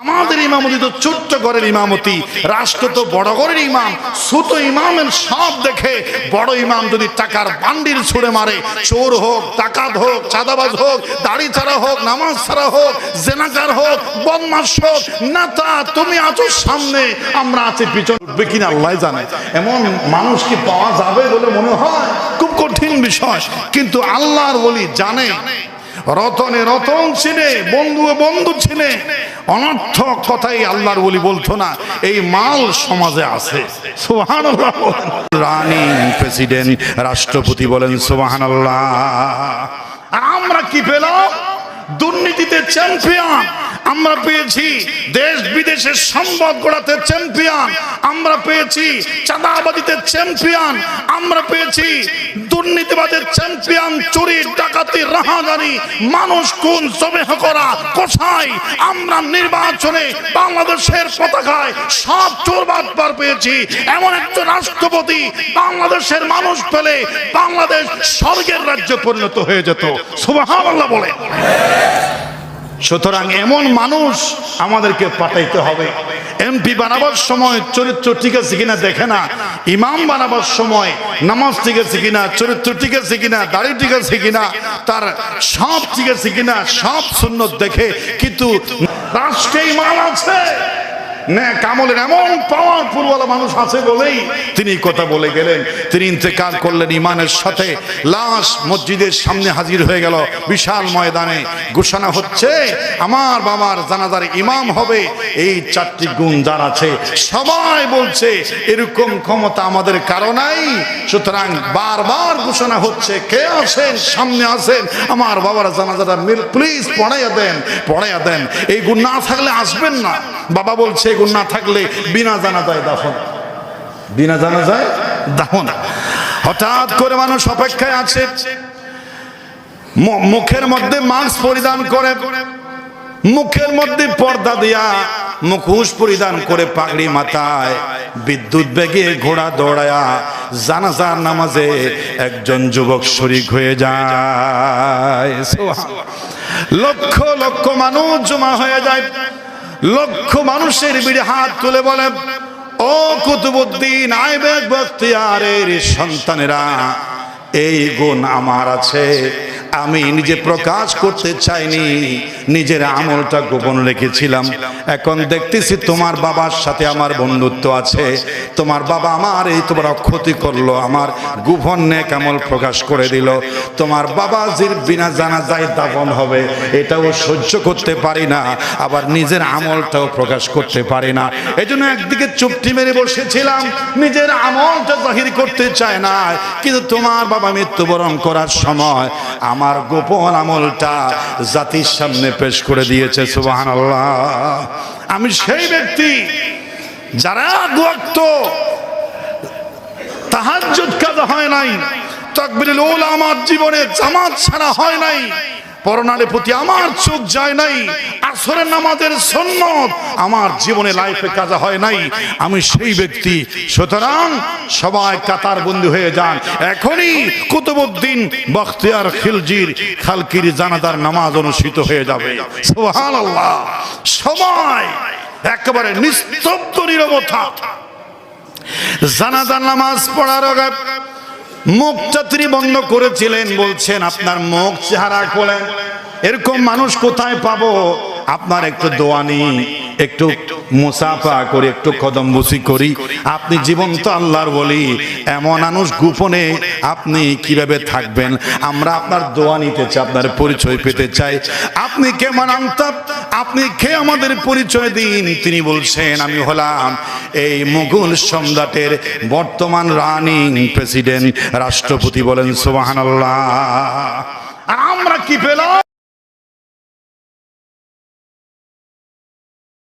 আমাদের ইমামতি তো ছোট্ট ঘরের ইমামতি, রাষ্ট্র তো বড় ঘরের ইমাম ছোট ইমামের সব দেখে বড় ইমাম যদি টাকার বান্ডিল ছুড়ে মারে, চোর হোক টাকাত হোক, চাঁদাবাজ হোক, দাড়ি ছাড়া হোক, নামাজ ছাড়া হোক, জেনাকার হোক, বদমাস হোক, নেতা, তুমি আছো সামনে, আমরা আছি পিছনে। উঠবে কিনা আল্লাহ জানে। এমন মানুষ কি পাওয়া যাবে বলে মনে হয়? খুব কঠিন বিষয়। কিন্তু আল্লাহর বলি জানে। রতনে রতন চিনে বন্ধু বন্ধু চিনে। অনর্থক কথাই আল্লাহর বলি বলতো না, এই মাল সমাজে আছে। সুহান রানী প্রেসিডেন্ট, রাষ্ট্রপতি বলেন সুবাহান আমরা কি পেলাম? দুর্নীতিতে চ্যাম্পিয়ন, আমরা পেয়েছি দেশ বিদেশের সম্পদ গড়াতে চ্যাম্পিয়ন, আমরা পেয়েছি চাঁদাবাদিতে চ্যাম্পিয়ন, আমরা পেয়েছি দুর্নীতিবাদের চ্যাম্পিয়ন চুরি ডাকাতি রাহাজানি মানুষ কোন জবেহ করা কোথায়? আমরা নির্বাচনে বাংলাদেশের পতাকায় সব চোরবাদ পার পেয়েছি। এমন একটা রাষ্ট্রপতি বাংলাদেশের মানুষ পেলে বাংলাদেশ স্বর্গের রাজ্যে পরিণত হয়ে যেত। সুবহানাল্লাহ বলে। সুতরাং এমন মানুষ আমাদেরকে পাঠাইতে হবে। এমপি বানাবার সময় চরিত্র ঠিক আছে কিনা দেখে না। ইমাম বানাবার সময় নামাজ ঠিক আছে কিনা, চরিত্র ঠিক আছে কিনা, দাড়ি ঠিক আছে কিনা, তার সব ঠিক আছে কিনা সব সুন্নত দেখে কিন্তু রাষ্ট্রে ইমান আছে। নে কামলের এমন পাওয়ার ফুলওয়ালা মানুষ আছে বলেই তিনি কথা বলে গেলেন। তিনি ইন্তেকাল করলেন ইমানের সাথে। লাশ মসজিদের সামনে হাজির হয়ে গেল বিশাল ময়দানে। ঘোষণা হচ্ছে, আমার বাবার জানাজার ইমাম হবে। এই চারটি গুণ যার আছে। সবাই বলছে, এরকম ক্ষমতা আমাদের কারও নাই। সুতরাং বারবার ঘোষণা হচ্ছে, কে আছেন, সামনে আছেন? আমার বাবার জানাজাটা মিল প্লিজ পড়াইয়া দেন পড়াইয়া দেন। এই গুণ না থাকলে আসবেন না। বাবা বলছে, এই গুণ না থাকলে বিনা জানা যায় দাফন। বিনা জানা যায়, দাফন। হঠাৎ করে মানুষ অপেক্ষায় আছে। মুখের মধ্যে মাস্ক পরিধান করে, মুখের মধ্যে পর্দা দিয়া মুখোশ পরিধান করে পাগড়ি মাথায় বিদ্যুৎ বেগে ঘোড়া দৌড়ায়া জানাজার নামাজে একজন যুবক শরিক হয়ে যায়। লক্ষ লক্ষ মানুষ জমা হয়ে যায়। লক্ষ মানুষের বিড়ে হাত তুলে বলে ও কুতুবুদ্দিন আইবেক বখতিয়ারের সন্তানেরা এই গুণ আমার আছে। আমি নিজে প্রকাশ করতে চাইনি, নিজের আমলটা গোপন রেখেছিলাম। এখন দেখতেছি তোমার বাবার সাথে আমার বন্ধুত্ব আছে। তোমার বাবা আমার এই তোমার ক্ষতি করল, আমার গোপন নেক আমল প্রকাশ করে দিল। তোমার বাবা জির বিনা জানা যায় দাপন হবে, এটাও সহ্য করতে পারি না, আবার নিজের আমলটাও প্রকাশ করতে পারি না। এই জন্য একদিকে চুপটি মেরে বসেছিলাম, নিজের আমলটা জাহির করতে চায় না, কিন্তু তোমার বাবা মৃত্যুবরণ করার সময় আমার গোপন আমলটা জাতির সামনে পেশ করে দিয়েছে সুবাহান আমি সেই ব্যক্তি যারা দুয়াক্ত তাহাজ্জুদ কাজা হয় নাই, তাকবীরুল উলা আমার জীবনে জামাত ছাড়া হয় নাই। পরনারে প্রতি আমার চোখ যায় নাই, আসরের নামাজের সন্ন্যত আমার জীবনে লাইফে কাজা হয় নাই। আমি সেই ব্যক্তি। সুতরাং সবাই কাতার বন্দী হয়ে যান। এখনই কুতুবুদ্দিন বখতিয়ার খিলজির খালকির জানাদার নামাজ অনুষ্ঠিত হয়ে যাবে। সুবহানাল্লাহ। সবাই একেবারে নিস্তব্ধ, নীরবতা। জানাজার নামাজ পড়ার আগে মুখটা বন্ধ করেছিলেন, বলছেন, আপনার মুখ চেহারা খোলেন। এরকম মানুষ কোথায় পাবো? আপনার একটু দোয়ানি একটু মুসাফা করি, একটু কদম বসি করি। আপনি জীবন্ত আল্লাহর বলি এমন মানুষ গোপনে আপনি কীভাবে থাকবেন? আমরা আপনার দোয়া নিতে চাই, আপনার পরিচয় পেতে চাই। আপনি কেমন আনতাম আপনি কে আমাদের পরিচয় দিন? তিনি বলছেন, আমি হলাম এই মুঘল সম্রাটের বর্তমান রানিং প্রেসিডেন্ট। রাষ্ট্রপতি বলেন সোবাহান আর আমরা কি পেলাম?